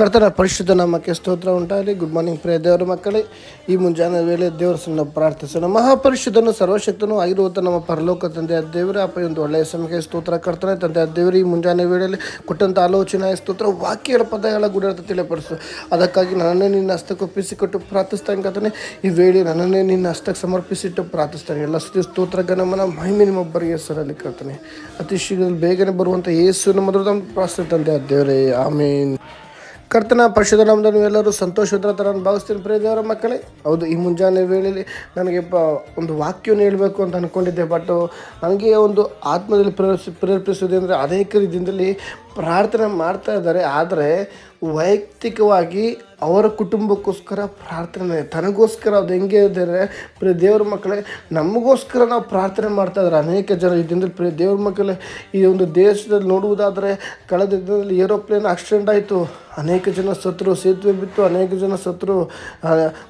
ಕರ್ತನ ಪರಿಶುದ್ಧ ನಾಮಕ್ಕೆ ಸ್ತೋತ್ರ ಉಂಟಾಗಲಿ. ಗುಡ್ ಮಾರ್ನಿಂಗ್ ಪ್ರಿಯ ದೇವರ ಮಕ್ಕಳೇ. ಈ ಮುಂಜಾನೆ ವೇಳೆ ದೇವರ ಸಣ್ಣ ಪ್ರಾರ್ಥಿಸೋಣ. ಮಹಾಪರಿಶುದ್ಧನು, ಸರ್ವಶಕ್ತನು ಆಗಿರುವಂಥ ನಮ್ಮ ಪರಲೋಕ ತಂದೆಯ ದೇವರೇ ಅಪ್ಪ ಒಂದು ಒಳ್ಳೆಯ ಸಮಯಕ್ಕೆ ಸ್ತೋತ್ರ ಕರ್ತನೆ ತಂದೆಯ ದೇವರು, ಈ ಮುಂಜಾನೆ ವೇಳೆಯಲ್ಲಿ ಕೊಟ್ಟಂಥ ಆಲೋಚನೆ ಸ್ತೋತ್ರ, ವಾಕ್ಯಗಳ ಪದಗಳ ಗುಡಾರ್ಥ ತಿಳಿಪಡಿಸು ಅದಕ್ಕಾಗಿ ನನ್ನನ್ನೇ ನಿನ್ನ ಹಸ್ತಕ್ಕೆ ಒಪ್ಪಿಸಿಕೊಟ್ಟು ಪ್ರಾರ್ಥಿಸ್ತಾನೆ ಕರ್ತನೆ. ಈ ವೇಳೆ ನನ್ನನ್ನೇ ನಿನ್ನ ಹಸ್ತಕ್ಕೆ ಸಮರ್ಪಿಸಿಟ್ಟು ಪ್ರಾರ್ಥಿಸ್ತಾನೆ. ಎಲ್ಲ ಸ್ತಿ ಸ್ತೋತ್ರ ಗಣಮನ ಮಹಿಮೆ ನಿಮ್ಮೊಬ್ಬರಿಗೆ ಹೆಸರಲ್ಲಿ ಕರ್ತನೆ. ಅತಿ ಶೀಘ್ರದಲ್ಲಿ ಬೇಗನೆ ಬರುವಂಥ ಯೇಸು ಮೊದಲು ಪ್ರಾರ್ಥನೆ ಆ ದೇವರೇ. ಆಮೇನ್. ಕರ್ತನ ಪರಿಶುದ್ಧ ನಾಮದಲ್ಲಿ ನೀವೆಲ್ಲರೂ ಸಂತೋಷದ ಥರ ನಾನು ಭಾವಿಸ್ತೀನಿ. ಪ್ರಿಯ ದೇವರ ಮಕ್ಕಳೇ, ಹೌದು, ಈ ಮುಂಜಾನೆ ವೇಳೆಯಲ್ಲಿ ನನಗೆ ಪ ಒಂದು ವಾಕ್ಯವನ್ನು ಹೇಳಬೇಕು ಅಂತ ಅಂದ್ಕೊಂಡಿದ್ದೆ ಬಟ್ ನನಗೆ ಒಂದು ಆತ್ಮದಲ್ಲಿ ಪ್ರೇರೇಪಿಸಿ ಪ್ರೇರೇಪಿಸೋದು ಅಂದರೆ ಅನೇಕ ದಿನದಲ್ಲಿ ಪ್ರಾರ್ಥನೆ ಮಾಡ್ತಾ ಇದ್ದಾರೆ. ಆದರೆ ವೈಯಕ್ತಿಕವಾಗಿ ಅವರ ಕುಟುಂಬಕ್ಕೋಸ್ಕರ ಪ್ರಾರ್ಥನೆ, ತನಗೋಸ್ಕರ ಅದು ಹೆಂಗೆ ಇದ್ದಾರೆ, ಪ್ರಿಯ ದೇವ್ರ ಮಕ್ಕಳೇ, ನಮಗೋಸ್ಕರ ನಾವು ಪ್ರಾರ್ಥನೆ ಮಾಡ್ತಾ ಇದ್ದಾರೆ. ಅನೇಕ ಜನ ದಿನದಲ್ಲಿ ಪ್ರಿಯ ದೇವ್ರ ಮಕ್ಕಳೇ, ಈ ಒಂದು ದೇಶದಲ್ಲಿ ನೋಡುವುದಾದರೆ, ಕಳೆದ ದಿನದಲ್ಲಿ ಏರೋಪ್ಲೇನ್ ಆಕ್ಸಿಡೆಂಟ್ ಆಯಿತು. ಅನೇಕ ಜನ ಸತ್ರು ಸೇತುವೆ ಬಿತ್ತು, ಅನೇಕ ಜನ ಸತ್ರು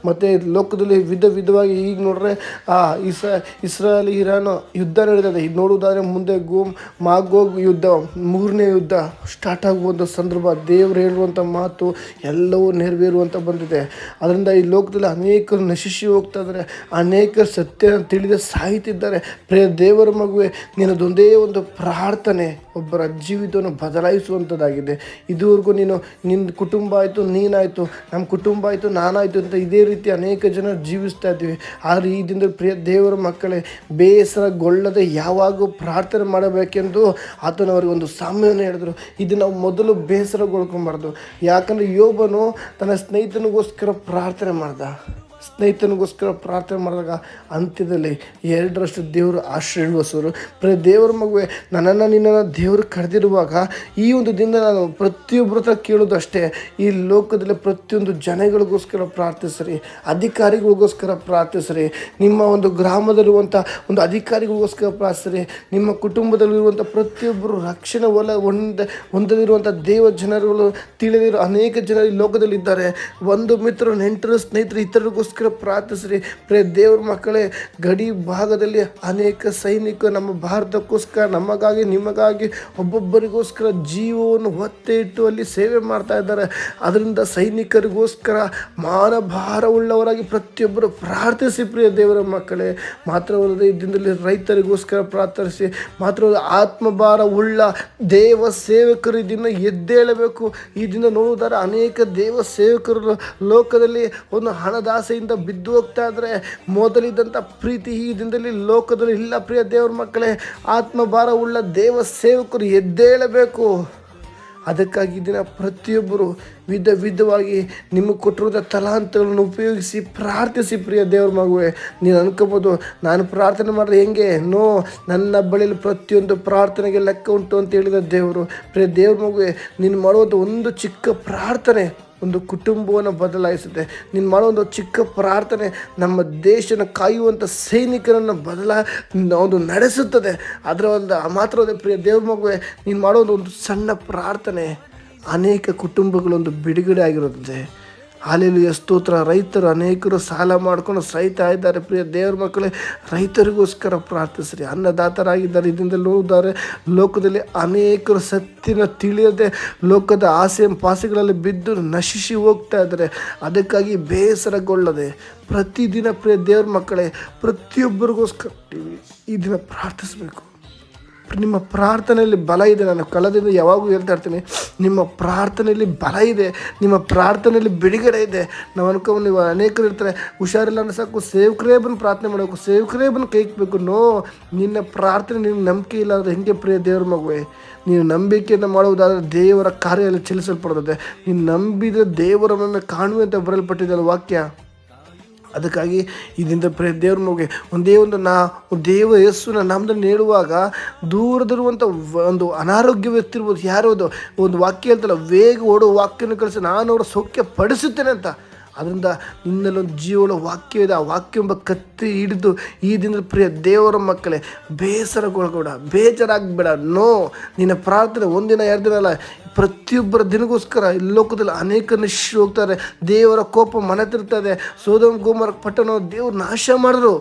ಮತ್ತು ಲೋಕದಲ್ಲಿ ವಿಧ ವಿಧವಾಗಿ ಈಗ ನೋಡ್ರೆ, ಆ ಇಸ್ರ ಇಸ್ರಾಯಲ್, ಇರಾನ್ ಯುದ್ಧ ನಡೀತದೆ. ಇದು ನೋಡುವುದಾದರೆ ಮುಂದೆ ಗೋಮ್, ಮಾಗೋಗ್ ಯುದ್ಧ, ಮೂರನೇ ಯುದ್ಧ ಸ್ಟಾರ್ಟ್ ಆಗುವಂಥ ಸಂದರ್ಭ ದೇವ್ರು ಹೇಳುವಂಥ ಮಾತು ಎಲ್ಲವೂ ನೆರವೇರುವಂಥ ಬಂದಿದೆ. ಅದರಿಂದ ಈ ಲೋಕದಲ್ಲಿ ಅನೇಕರು ನಶಿಸಿ ಹೋಗ್ತಾ ಇದ್ದಾರೆ. ಅನೇಕ ಸತ್ಯ ತಿಳಿದ ಸಾಯ್ತಿದ್ದಾರೆ ಪ್ರಿಯ ದೇವರ ಮಗುವೆ ನಿನ್ನದೊಂದೇ ಒಂದು ಪ್ರಾರ್ಥನೆ ಒಬ್ಬರ ಜೀವಿತವನ್ನು ಬದಲಾಯಿಸುವಂಥದ್ದಾಗಿದೆ ಇದುವರೆಗೂ ನೀನು ನಿನ್ನ ಕುಟುಂಬ ಆಯಿತು, ನೀನಾಯಿತು ನಮ್ಮ ಕುಟುಂಬ ಆಯಿತು, ನಾನಾಯಿತು ಅಂತ ಇದೇ ರೀತಿ ಅನೇಕ ಜನ ಜೀವಿಸ್ತಾ ಇದ್ದೀವಿ. ಆದರೆ ಈ ಪ್ರಿಯ ದೇವರ ಮಕ್ಕಳೇ, ಬೇಸರಗೊಳ್ಳದೆ ಯಾವಾಗೂ ಪ್ರಾರ್ಥನೆ ಮಾಡಬೇಕೆಂದು ಆತನವರಿಗೆ ಒಂದು ಸಾಮ್ಯವನ್ನು ಹೇಳಿದ್ರು. ಇದು ನಾವು ಮೊದಲು ಬೇಸರಗೊಳ್ಕೊಬಾರ್ದು. ಯಾಕಂದರೆ ಯೋಬನು ತನ್ನ ಸ್ನೇಹಿತನಿಗೋಸ್ಕರ ಪ್ರಾರ್ಥನೆ ಮಾಡ್ದ. ಸ್ನೇಹಿತನಿಗೋಸ್ಕರ ಪ್ರಾರ್ಥನೆ ಮಾಡಿದಾಗ ಅಂತ್ಯದಲ್ಲಿ ಎರಡರಷ್ಟು ದೇವರು ಆಶ್ರಯಿಸುವರು ಪ್ರ ದೇವರ ಮಗುವೆ ನನ್ನನ್ನು ನಿನ್ನನ್ನು ದೇವರು ಕರೆದಿರುವಾಗ ಈ ಒಂದು ದಿನ ನಾನು ಪ್ರತಿಯೊಬ್ಬರ ಹತ್ರ ಕೇಳೋದು ಅಷ್ಟೇ. ಈ ಲೋಕದಲ್ಲಿ ಪ್ರತಿಯೊಂದು ಜನಗಳಿಗೋಸ್ಕರ ಪ್ರಾರ್ಥಿಸ್ರಿ, ಅಧಿಕಾರಿಗಳಿಗೋಸ್ಕರ ಪ್ರಾರ್ಥಿಸ್ರಿ, ನಿಮ್ಮ ಒಂದು ಗ್ರಾಮದಲ್ಲಿರುವಂಥ ಒಂದು ಅಧಿಕಾರಿಗಳಿಗೋಸ್ಕರ ಪ್ರಾರ್ಥಿಸ್ರಿ, ನಿಮ್ಮ ಕುಟುಂಬದಲ್ಲಿರುವಂಥ ಪ್ರತಿಯೊಬ್ಬರು ರಕ್ಷಣೆ ಒಲ ಹೊಂದ, ಹೊಂದದಿರುವಂಥ ದೇವ ಜನರುಗಳು ತಿಳಿದಿರೋ ಅನೇಕ ಜನರು ಈ ಲೋಕದಲ್ಲಿದ್ದಾರೆ. ಒಂದು ಮಿತ್ರರು, ನೆಂಟರು, ಸ್ನೇಹಿತರು, ಇತರರಿಗೋಸ್ಕರ ಪ್ರಾರ್ಥಿಸ್ರಿ. ಪ್ರೇ ದೇವ್ರ ಮಕ್ಕಳೇ, ಗಡಿ ಭಾಗದಲ್ಲಿ ಅನೇಕ ಸೈನಿಕರು ನಮ್ಮ ಭಾರತಕ್ಕೋಸ್ಕರ ನಮಗಾಗಿ, ನಿಮಗಾಗಿ ಒಬ್ಬೊಬ್ಬರಿಗೋಸ್ಕರ ಜೀವವನ್ನು ಒತ್ತೆ ಇಟ್ಟು ಅಲ್ಲಿ ಸೇವೆ ಮಾಡ್ತಾ ಇದ್ದಾರೆ. ಅದರಿಂದ ಸೈನಿಕರಿಗೋಸ್ಕರ ಮಾನಭಾರವುಳ್ಳವರಾಗಿ ಪ್ರತಿಯೊಬ್ಬರು ಪ್ರಾರ್ಥಿಸಿ ಪ್ರಿಯ ದೇವರ ಮಕ್ಕಳೇ. ಮಾತ್ರವಲ್ಲದೆ ಈ ದಿನದಲ್ಲಿ ರೈತರಿಗೋಸ್ಕರ ಪ್ರಾರ್ಥಿಸಿ, ಮಾತ್ರವಲ್ಲ ಆತ್ಮಭಾರ ಉಳ್ಳ ದೇವ ಸೇವಕರು ಈ ದಿನ ಎದ್ದೇಳಬೇಕು ಈ ದಿನ ಅನೇಕ ದೇವ ಸೇವಕರು ಲೋಕದಲ್ಲಿ ಒಂದು ಹಣದಾಸೆಯಿಂದ ಬಿದ್ದು ಹೋಗ್ತಾ ಇದ್ದರೆ ಮೊದಲಿದ್ದಂಥ ಪ್ರೀತಿ ಈ ದಿನದಲ್ಲಿ ಲೋಕದಲ್ಲಿ ಇಲ್ಲ ಪ್ರಿಯ ದೇವರ ಮಕ್ಕಳೇ. ಆತ್ಮಭಾರ ಉಳ್ಳ ದೇವ ಸೇವಕರು ಎದ್ದೇಳಬೇಕು. ಅದಕ್ಕಾಗಿ ದಿನ ಪ್ರತಿಯೊಬ್ಬರು ವಿಧ ವಿಧವಾಗಿ ನಿಮಗೆ ಕೊಟ್ಟಿರುವ ತಲಾಂತಗಳನ್ನು ಉಪಯೋಗಿಸಿ ಪ್ರಾರ್ಥಿಸಿ ಪ್ರಿಯ ದೇವ್ರ ಮಗುವೆ. ನೀನು ಅನ್ಕೋಬೋದು, ನಾನು ಪ್ರಾರ್ಥನೆ ಮಾಡಿದ್ರೆ ಹೆಂಗೆ? ನೋ, ನನ್ನ ಬಳಿಯಲ್ಲಿ ಪ್ರತಿಯೊಂದು ಪ್ರಾರ್ಥನೆಗೆ ಲೆಕ್ಕ ಉಂಟು ಅಂತ ಹೇಳಿದ ದೇವರು. ಪ್ರಿಯ ದೇವ್ರ ಮಗುವೆ, ನೀನು ಮಾಡುವಂಥ ಒಂದು ಚಿಕ್ಕ ಪ್ರಾರ್ಥನೆ ಒಂದು ಕುಟುಂಬವನ್ನು ಬದಲಾಯಿಸುತ್ತೆ. ನೀನು ಮಾಡೋ ಒಂದು ಚಿಕ್ಕ ಪ್ರಾರ್ಥನೆ ನಮ್ಮ ದೇಶನ ಕಾಯುವಂಥ ಸೈನಿಕರನ್ನು ಬದಲ ಒಂದು ನಡೆಸುತ್ತದೆ. ಅದರ ಒಂದು ಮಾತ್ರ ಪ್ರಿಯ ದೇವ್ರ ಮಗುವೆ, ನೀನು ಮಾಡೋ ಒಂದು ಸಣ್ಣ ಪ್ರಾರ್ಥನೆ ಅನೇಕ ಕುಟುಂಬಗಳೊಂದು ಬಿಡುಗಡೆ ಆಗಿರುತ್ತದೆ ಹಾಲೆಲುಯ ಸ್ತೋತ್ರ. ರೈತರು ಅನೇಕರು ಸಾಲ ಮಾಡ್ಕೊಂಡು ಸಹಿತಾ ಇದ್ದಾರೆ. ಪ್ರಿಯ ದೇವ್ರ ಮಕ್ಕಳೇ, ರೈತರಿಗೋಸ್ಕರ ಪ್ರಾರ್ಥಿಸ್ರಿ. ಅನ್ನದಾತರಾಗಿದ್ದಾರೆ ಇದರಿಂದ ಲೋದಾರೆ ಲೋಕದಲ್ಲಿ ಅನೇಕರು ಸತ್ತಿನ ತಿಳಿಯದೆ ಲೋಕದ ಆಸೆ ಪಾಸೆಗಳಲ್ಲಿ ಬಿದ್ದು ನಶಿಸಿ ಹೋಗ್ತಾ ಇದ್ದಾರೆ. ಅದಕ್ಕಾಗಿ ಬೇಸರಗೊಳ್ಳದೆ ಪ್ರತಿದಿನ ಪ್ರಿಯ ದೇವ್ರ ಮಕ್ಕಳೇ, ಪ್ರತಿಯೊಬ್ಬರಿಗೋಸ್ಕರ ಈ ದಿನ ಪ್ರಾರ್ಥಿಸಬೇಕು. ನಿಮ್ಮ ಪ್ರಾರ್ಥನೆಯಲ್ಲಿ ಬಲ ಇದೆ. ನಾನು ಕಳೆದಿಂದ ಯಾವಾಗೂ ಹೇಳ್ತಾ ಇರ್ತೀನಿ, ನಿಮ್ಮ ಪ್ರಾರ್ಥನೆಯಲ್ಲಿ ಬಲ ಇದೆ. ನಿಮ್ಮ ಪ್ರಾರ್ಥನೆಯಲ್ಲಿ ಬಿಡುಗಡೆ ಇದೆ. ನಾವು ಅನ್ಕೊಂಡು ನೀವು ಅನೇಕರು ಇರ್ತಾರೆ, ಹುಷಾರಿಲ್ಲ ಅಂದ್ರೆ ಸಾಕು, ಸೇವಕರೇ ಬಂದು ಪ್ರಾರ್ಥನೆ ಮಾಡಬೇಕು, ಸೇವಕರೇ ಬಂದು ಕೈಕ್ಬೇಕು ನೋ, ನಿನ್ನ ಪ್ರಾರ್ಥನೆ, ನಿನ್ನ ನಂಬಿಕೆ ಇಲ್ಲ ಅಂದರೆ ಹೆಂಗೆ ಪ್ರಿಯ ದೇವ್ರ ಮಗುವೆ? ನೀನು ನಂಬಿಕೆಯನ್ನು ಮಾಡುವುದಾದರೆ ದೇವರ ಕಾರ್ಯದಲ್ಲಿ ಚಲಿಸಲ್ಪಡುತ್ತದೆ. ನೀನು ನಂಬಿದ ದೇವರ ಮೇಲೆ ಕಾಣುವೆ ಅಂತ ಬರೆಯಲ್ಪಟ್ಟಿದೆ ವಾಕ್ಯ? ಅದಕ್ಕಾಗಿ ಇದರಿಂದ ಪ್ರ, ದೇವ್ರ ಮಗುಗೆ ಒಂದೇ ಒಂದು ನಾ ದೇವ ಯಸ್ಸನ್ನ ನಾಮದಲ್ಲಿ ನೀಡುವಾಗ ದೂರದಿರುವಂಥ ಒಂದು ಅನಾರೋಗ್ಯ ವ್ಯಕ್ತಿ ಇರ್ಬೋದು ಯಾರೋ ಒಂದು ವಾಕ್ಯ ಹೇಳ್ತಲ್ಲ, ವೇಗ ಓಡೋ ವಾಕ್ಯನ ಕಳಿಸಿ ನಾನು ಅವರ ಸೌಖ್ಯ ಪಡಿಸುತ್ತೇನೆ ಅಂತ. ಅದರಿಂದ ನಿನ್ನಲ್ಲೊಂದು ಜೀವನ ವಾಕ್ಯ ಇದೆ, ಆ ವಾಕ್ಯ ಎಂಬ ಕತ್ತಿ ಹಿಡಿದು ಈ ದಿನದ ಪ್ರಿಯ ದೇವರ ಮಕ್ಕಳೇ ಬೇಸರಗೊಳಗೋಡ ಬೇಜಾರಾಗಬೇಡ. ನೋ, ನಿನ್ನ ಪ್ರಾರ್ಥನೆ ಒಂದಿನ, ಎರಡು ದಿನ ಅಲ್ಲ, ಪ್ರತಿಯೊಬ್ಬರ ದಿನಗೋಸ್ಕರ ಈ ಲೋಕದಲ್ಲಿ ಅನೇಕ ನಿಶ್ಚಿ ಹೋಗ್ತಾರೆ ದೇವರ ಕೋಪ ಮನೆ ತಿರ್ತದೆ ಸೋದಮ್ ಗೋಮರ ಪಟ್ಟಣ ದೇವ್ರು ನಾಶ ಮಾಡಿದ್ರು.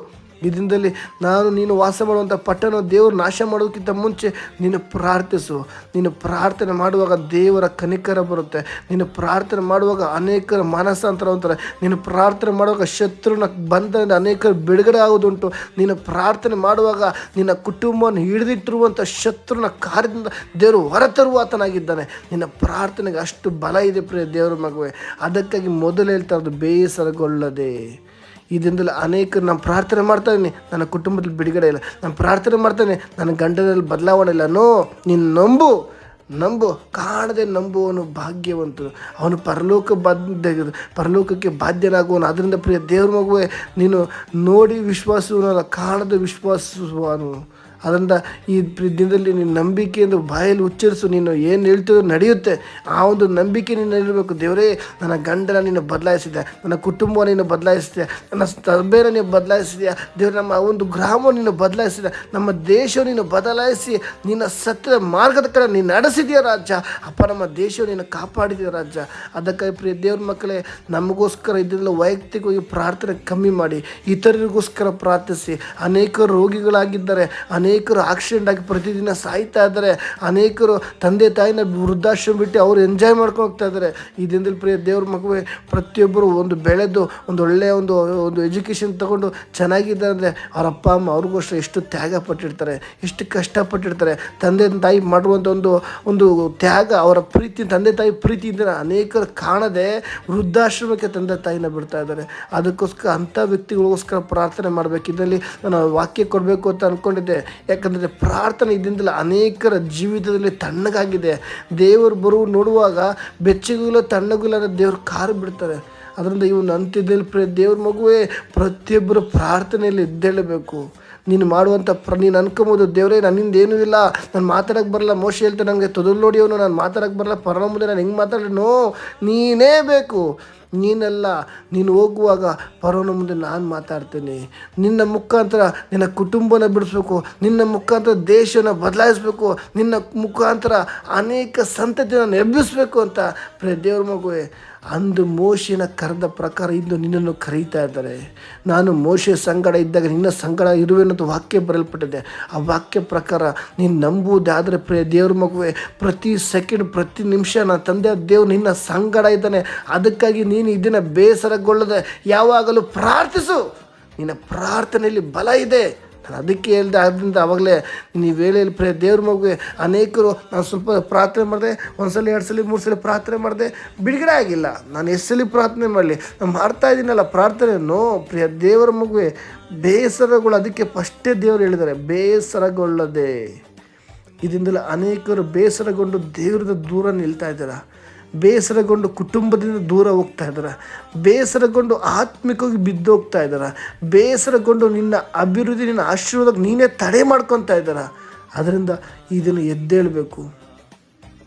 ಈ ದಿನದಲ್ಲಿ ನಾನು ನೀನು ವಾಸ ಮಾಡುವಂಥ ಪಟ್ಟಣ ದೇವರು ನಾಶ ಮಾಡೋದಕ್ಕಿಂತ ಮುಂಚೆ ನೀನು ಪ್ರಾರ್ಥಿಸು. ನೀನು ಪ್ರಾರ್ಥನೆ ಮಾಡುವಾಗ ದೇವರ ಕನಿಕರ ಬರುತ್ತೆ. ನೀನು ಪ್ರಾರ್ಥನೆ ಮಾಡುವಾಗ ಅನೇಕರ ಮನಸ್ಸಾಂತರ ಅಂತಾರೆ ನೀನು ಪ್ರಾರ್ಥನೆ ಮಾಡುವಾಗ ಶತ್ರುನ ಬಂಧನದಿಂದ ಅನೇಕರು ಬಿಡುಗಡೆ ಆಗೋದುಂಟು ನೀನು ಪ್ರಾರ್ಥನೆ ಮಾಡುವಾಗ ನಿನ್ನ ಕುಟುಂಬವನ್ನು ಹಿಡಿದಿಟ್ಟಿರುವಂಥ ಶತ್ರುನ ಕಾರ್ಯದಿಂದ ದೇವರು ಹೊರತರುವ ಆತನಾಗಿದ್ದಾನೆ. ನಿನ್ನ ಪ್ರಾರ್ಥನೆಗೆ ಅಷ್ಟು ಬಲ ಇದೆ ಪ್ರಿಯ ದೇವರ ಮಗುವೆ. ಅದಕ್ಕಾಗಿ ಮೊದಲು ಹೇಳ್ತಾ ಇರೋದು ಬೇಸರಗೊಳ್ಳದೆ. ಈ ದಿನದಲ್ಲಿ ಅನೇಕರು ನಾನು ಪ್ರಾರ್ಥನೆ ಮಾಡ್ತಾ ಇದ್ದೀನಿ. ನನ್ನ ಕುಟುಂಬದಲ್ಲಿ ಬಿಡುಗಡೆ ಇಲ್ಲ. ನಾನು ಪ್ರಾರ್ಥನೆ ಮಾಡ್ತಾನೆ ನನ್ನ ಗಂಡನಲ್ಲಿ ಬದಲಾವಣೆ ಇಲ್ಲ. ನೋ, ನೀನು ನಂಬು. ನಂಬು. ಕಾಣದೆ ನಂಬುವನು ಭಾಗ್ಯವಂತನು. ಅವನು ಪರಲೋಕ ಬಾಧ್ಯ ಪರಲೋಕಕ್ಕೆ ಬಾಧ್ಯನಾಗುವನು. ಅದರಿಂದ ಪ್ರಿಯ ದೇವ್ರ ಮಗುವೆ, ನೀನು ನೋಡಿ ವಿಶ್ವಾಸವನ್ನಲ್ಲ ಕಾಣದೆ ವಿಶ್ವಾಸುವನು ಅದರಿಂದ ಈ ದಿನದಲ್ಲಿ ನೀನು ನಂಬಿಕೆಯಿಂದ ಬಾಯಲ್ಲಿ ಉಚ್ಚರಿಸು. ನೀನು ಏನು ಹೇಳ್ತೀವೋ ನಡೆಯುತ್ತೆ. ಆ ಒಂದು ನಂಬಿಕೆ ನೀನು ಇರಬೇಕು. ದೇವರೇ, ನನ್ನ ಗಂಡನ ನೀನು ಬದಲಾಯಿಸಿದೆ. ನನ್ನ ಕುಟುಂಬ ನೀನು ಬದಲಾಯಿಸಿದೆ. ನನ್ನ ಸಭೆನ ನೀನು ಬದಲಾಯಿಸಿದೆಯಾ ದೇವರು, ನಮ್ಮ ಒಂದು ಗ್ರಾಮ ನೀನು ಬದಲಾಯಿಸಿದೆ. ನಮ್ಮ ದೇಶ ನೀನು ಬದಲಾಯಿಸಿ ನಿನ್ನ ಸತ್ಯದ ಮಾರ್ಗದ ಕಡೆ ನೀನು ನಡೆಸಿದೆಯಾ ರಾಜ್ಯ. ಅಪ್ಪ, ನಮ್ಮ ದೇಶ ನೀನು ಕಾಪಾಡಿದೆಯಾ ರಾಜ್ಯ. ಅದಕ್ಕಾಗಿ ಪ್ರಿಯ ದೇವ್ರ ಮಕ್ಕಳೇ, ನಮಗೋಸ್ಕರ ಇದರಿಂದ ವೈಯಕ್ತಿಕವಾಗಿ ಪ್ರಾರ್ಥನೆ ಕಮ್ಮಿ ಮಾಡಿ. ಇತರರಿಗೋಸ್ಕರ ಪ್ರಾರ್ಥಿಸಿ. ಅನೇಕ ರೋಗಿಗಳಾಗಿದ್ದಾರೆ. ಅನೇಕರು ಆಕ್ಸಿಡೆಂಟ್ ಆಗಿ ಪ್ರತಿದಿನ ಸಾಯ್ತಾ ಇದ್ದಾರೆ. ಅನೇಕರು ತಂದೆ ತಾಯಿನ ವೃದ್ಧಾಶ್ರಮ ಬಿಟ್ಟು ಅವರು ಎಂಜಾಯ್ ಮಾಡ್ಕೊಂಡು ಹೋಗ್ತಾ ಇದ್ದಾರೆ. ಈ ದಿನದಲ್ಲಿ ಪ್ರಿಯ ದೇವ್ರ ಮಗುವೆ ಪ್ರತಿಯೊಬ್ಬರು ಒಂದು ಬೆಳೆದು, ಒಂದು ಒಳ್ಳೆಯ ಒಂದು ಒಂದು ಎಜುಕೇಷನ್ ತಗೊಂಡು ಚೆನ್ನಾಗಿದ್ದಾರೆ ಅಂದರೆ ಅವ್ರ ಅಪ್ಪ, ಅಮ್ಮ ಅವ್ರಿಗೋಸ್ಕರ ಎಷ್ಟು ತ್ಯಾಗ ಪಟ್ಟಿರ್ತಾರೆ, ಎಷ್ಟು ಕಷ್ಟಪಟ್ಟಿರ್ತಾರೆ ತಂದೆ ತಾಯಿ ಮಾಡುವಂಥ ಒಂದು ಒಂದು ತ್ಯಾಗ ಅವರ ಪ್ರೀತಿ, ತಂದೆ ತಾಯಿ ಪ್ರೀತಿಯಿಂದ ಅನೇಕರು ಕಾಣದೆ ವೃದ್ಧಾಶ್ರಮಕ್ಕೆ ತಂದೆ ತಾಯಿನ ಬಿಡ್ತಾ ಇದ್ದಾರೆ. ಅದಕ್ಕೋಸ್ಕರ ಅಂಥ ವ್ಯಕ್ತಿಗಳಿಗೋಸ್ಕರ ಪ್ರಾರ್ಥನೆ ಮಾಡಬೇಕು. ಇದರಲ್ಲಿ ನಾನು ವಾಕ್ಯ ಕೊಡಬೇಕು ಅಂತ ಅಂದ್ಕೊಂಡಿದ್ದೆ ಯಾಕಂದರೆ ಪ್ರಾರ್ಥನೆ ಇದರಿಂದಲೇ ಅನೇಕರ ಜೀವಿತದಲ್ಲಿ ತಣ್ಣಗಾಗಿದೆ. ದೇವರು ಬರುವ ನೋಡುವಾಗ ಬೆಚ್ಚಗಿಲ್ಲ ತಣ್ಣಗಿಲ್ಲ ಅನ್ನೋ ದೇವ್ರು ಕಾರು ಬಿಡ್ತಾರೆ. ಅದರಿಂದ ಇವನು ಅಂತ್ಯದಲ್ಲಿ ಪ್ರ ದೇವ್ರ ಮಗುವೇ, ಪ್ರತಿಯೊಬ್ಬರು ಪ್ರಾರ್ಥನೆಯಲ್ಲಿ ಎದ್ದೇಳಬೇಕು. ನೀನು ಮಾಡುವಂಥ ಪ್ರ, ನೀನು ಅನ್ಕೊಬೋದು, ದೇವರೇ, ನನ್ನಿಂದ ಏನೂ ಇಲ್ಲ, ನಾನು ಮಾತಾಡೋಕ್ಕೆ ಬರಲ್ಲ, ಮೋಶ ಹೇಳ್ತಾನೆ ನನಗೆ ತೊದಲು ನೋಡಿ ನಾನು ಮಾತಾಡೋಕ್ಕೆ ಬರಲ್ಲ ಪರಮ ಮುಂದೆ ನಾನು ಹೆಂಗೆ ಮಾತಾಡೋ ನೀನೇ ಬೇಕು. ನೀನಲ್ಲ, ನೀನು ಹೋಗುವಾಗ ಪರೋನ ಮುಂದೆ ನಾನು ಮಾತಾಡ್ತೀನಿ. ನಿನ್ನ ಮುಖಾಂತರ ನಿನ್ನ ಕುಟುಂಬನ ಬಿಡಿಸ್ಬೇಕು, ನಿನ್ನ ಮುಖಾಂತರ ದೇಶನ ಬದಲಾಯಿಸ್ಬೇಕು, ನಿನ್ನ ಮುಖಾಂತರ ಅನೇಕ ಸಂತತಿಯನ್ನು ಎಬ್ಬಿಸ್ಬೇಕು ಅಂತ. ಪ್ರೇ ದೇವ್ರ ಮಗುವೆ, ಅಂದು ಮೋಶಿನ ಕರೆದ ಪ್ರಕಾರ ಇಂದು ನಿನ್ನನ್ನು ಕರೀತಾ ಇದ್ದಾರೆ. ನಾನು ಮೋಶೆ ಸಂಗಡ ಇದ್ದಾಗ ನಿನ್ನ ಸಂಗಡ ಇರುವೆನ್ನೋದು ವಾಕ್ಯ ಬರಲ್ಪಟ್ಟಿದೆ ಆ ವಾಕ್ಯ ಪ್ರಕಾರ ನೀನು ನಂಬುವುದಾದರೆ ಪ್ರಿಯ ದೇವ್ರ ಮಗುವೆ, ಪ್ರತಿ ಸೆಕೆಂಡ್ ಪ್ರತಿ ನಿಮಿಷ ನನ್ನ ತಂದೆ ದೇವ್ರು ನಿನ್ನ ಸಂಗಡ ಇದ್ದಾನೆ. ಅದಕ್ಕಾಗಿ ನೀನು ಇದನ್ನು ಬೇಸರಗೊಳ್ಳದೆ ಯಾವಾಗಲೂ ಪ್ರಾರ್ಥಿಸು. ನಿನ್ನ ಪ್ರಾರ್ಥನೆಯಲ್ಲಿ ಬಲ ಇದೆ. ನಾನು ಅದಕ್ಕೆ ಹೇಳ್ದೆ, ಆದ್ದರಿಂದ ಆವಾಗಲೇ ನೀನು ಈ ವೇಳೆಯಲ್ಲಿ ಪ್ರೇ ದೇವ್ರ ಮಗುವೆ ಅನೇಕರು ನಾನು ಸ್ವಲ್ಪ ಪ್ರಾರ್ಥನೆ ಮಾಡಿದೆ ಒಂದು ಸಲ ಎರಡು ಸಲ, ಮೂರು ಸಲ ಪ್ರಾರ್ಥನೆ ಮಾಡಿದೆ. ಬಿಡುಗಡೆ ಆಗಿಲ್ಲ. ನಾನು ಎಷ್ಟು ಸಲ ಪ್ರಾರ್ಥನೆ ಮಾಡಲಿ, ನಾನು ಮಾಡ್ತಾ ಇದ್ದೀನಲ್ಲ ಪ್ರಾರ್ಥನೆ ನೋ ಪ್ರಿಯ ದೇವರ ಮಗುವೆ ಬೇಸರಗಳು ಅದಕ್ಕೆ ಫಸ್ಟೇ ದೇವರು ಹೇಳಿದ್ದಾರೆ, ಬೇಸರಗೊಳ್ಳದೆ. ಇದರಿಂದಲೇ ಅನೇಕರು ಬೇಸರಗೊಂಡು ದೇವ್ರದ ದೂರ ನಿಲ್ತಾ ಇದ್ದಾರೆ? ಬೇಸರಗೊಂಡು ಕುಟುಂಬದಿಂದ ದೂರ ಹೋಗ್ತಾ ಇದ್ದಾರೆ. ಬೇಸರಗೊಂಡು ಆತ್ಮಿಕವಾಗಿ ಬಿದ್ದು ಹೋಗ್ತಾ ಇದ್ದಾರೆ. ಬೇಸರಗೊಂಡು ನಿನ್ನ ಅಭಿವೃದ್ಧಿ, ನಿನ್ನ ಆಶೀರ್ವಾದಕ್ಕೆ ನೀನೇ ತಡೆ ಮಾಡ್ಕೊತಾ ಇದ್ದಾರೆ. ಅದರಿಂದ ಇದನ್ನು ಎದ್ದೇಳಬೇಕು.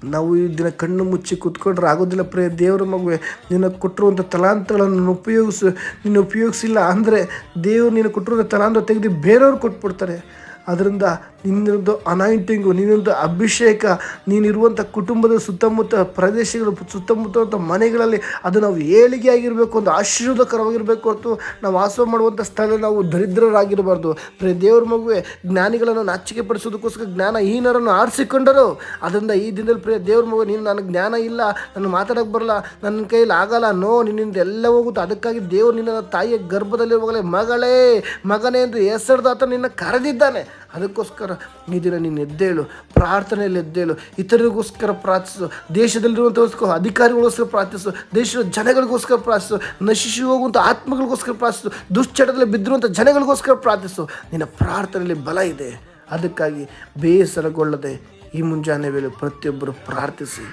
ನಾವು ಈ ದಿನ ಕಣ್ಣು ಮುಚ್ಚಿ ಕೂತ್ಕೊಂಡ್ರೆ ಆಗೋದಿಲ್ಲ. ಪ್ರೇ ದೇವರ ಮಗುವೆ, ನಿನ್ನ ಕೊಟ್ಟಿರುವಂಥ ತಲಾಂತರಗಳನ್ನು ಉಪಯೋಗಿಸು. ನೀನು ಉಪಯೋಗಿಸಿಲ್ಲ ಅಂದರೆ ದೇವರು ನೀನು ಕೊಟ್ಟಿರುವಂಥ ತಲಾಂತರ ತೆಗೆದು ಬೇರೆಯವ್ರು ಕೊಟ್ಬಿಡ್ತಾರೆ. ಅದರಿಂದ ನಿನ್ನೊಂದು ಅನಾಯಿಂಟಿಂಗು ನಿನ್ನೊಂದು ಅಭಿಷೇಕ, ನೀನಿರುವಂಥ ಕುಟುಂಬದ ಸುತ್ತಮುತ್ತ ಪ್ರದೇಶಗಳು ಸುತ್ತಮುತ್ತ ಮನೆಗಳಲ್ಲಿ ಅದು ನಾವು ಏಳಿಗೆ ಆಗಿರಬೇಕು ಒಂದು ಆಶೀರ್ವಾದಕರವಾಗಿರಬೇಕು ಹೊರತು ನಾವು ವಾಸ ಮಾಡುವಂಥ ಸ್ಥಳ ನಾವು ದರಿದ್ರರಾಗಿರಬಾರ್ದು. ಪ್ರೇ ದೇವ್ರ ಮಗುವೆ ಜ್ಞಾನಿಗಳನ್ನು ನಾಚಿಕೆ ಪಡಿಸೋದಕ್ಕೋಸ್ಕರ ಜ್ಞಾನಹೀನರನ್ನು ಆರಿಸಿಕೊಂಡರು. ಅದರಿಂದ ಈ ದಿನದಲ್ಲಿ ಪ್ರಿಯ ದೇವ್ರ ಮಗು, ನೀನು ನನಗೆ ಜ್ಞಾನ ಇಲ್ಲ, ನಾನು ಮಾತಾಡೋಕ್ಕೆ ಬರಲ್ಲ, ನನ್ನ ಕೈಯಲ್ಲಿ ಆಗಲ್ಲ, ನೋ, ನಿನ್ನಿಂದ ಎಲ್ಲ ಹೋಗುತ್ತೆ. ಅದಕ್ಕಾಗಿ ದೇವರು ನಿನ್ನ ತಾಯಿಯ ಗರ್ಭದಲ್ಲಿ ಗರ್ಭದಲ್ಲಿರುವಾಗಲೇ ಮಗಳೇ, ಮಗನೇ ಎಂದು ಹೆಸರದಾತ ನಿನ್ನ ಕರೆದಿದ್ದಾನೆ. ಅದಕ್ಕೋಸ್ಕರ ಈ ದಿನ ನೀನು ಎದ್ದೇಳು, ಪ್ರಾರ್ಥನೆಯಲ್ಲಿ ಎದ್ದೇಳು, ಇತರರಿಗೋಸ್ಕರ ಪ್ರಾರ್ಥಿಸು ದೇಶದಲ್ಲಿರುವಂಥಗೋಸ್ಕರ ಅಧಿಕಾರಿಗಳಿಗೋಸ್ಕರ ಪ್ರಾರ್ಥಿಸು, ದೇಶದ ಜನಗಳಿಗೋಸ್ಕರ ಪ್ರಾರ್ಥಿಸು, ನಶಿಸಿ ಹೋಗುವಂಥ ಆತ್ಮಗಳಿಗೋಸ್ಕರ ಪ್ರಾರ್ಥಿಸು, ದುಶ್ಚಟದಲ್ಲಿ ಬಿದ್ದಿರುವಂಥ ಜನಗಳಿಗೋಸ್ಕರ ಪ್ರಾರ್ಥಿಸು. ನಿನ್ನ ಪ್ರಾರ್ಥನೆಯಲ್ಲಿ ಬಲ ಇದೆ. ಅದಕ್ಕಾಗಿ ಬೇಸರಗೊಳ್ಳದೆ ಈ ಮುಂಜಾನೆ ವೇಳೆ ಪ್ರತಿಯೊಬ್ಬರು ಪ್ರಾರ್ಥಿಸಿ.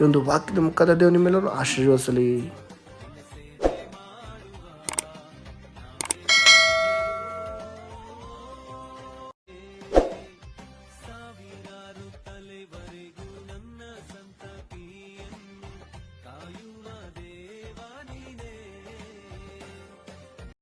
ಈ ಒಂದು ವಾಕ್ಯದ ಮುಖದ ದೇವ ನಿಮ್ಮೆಲ್ಲರೂ ಆಶೀರ್ವದಿಸಲಿ.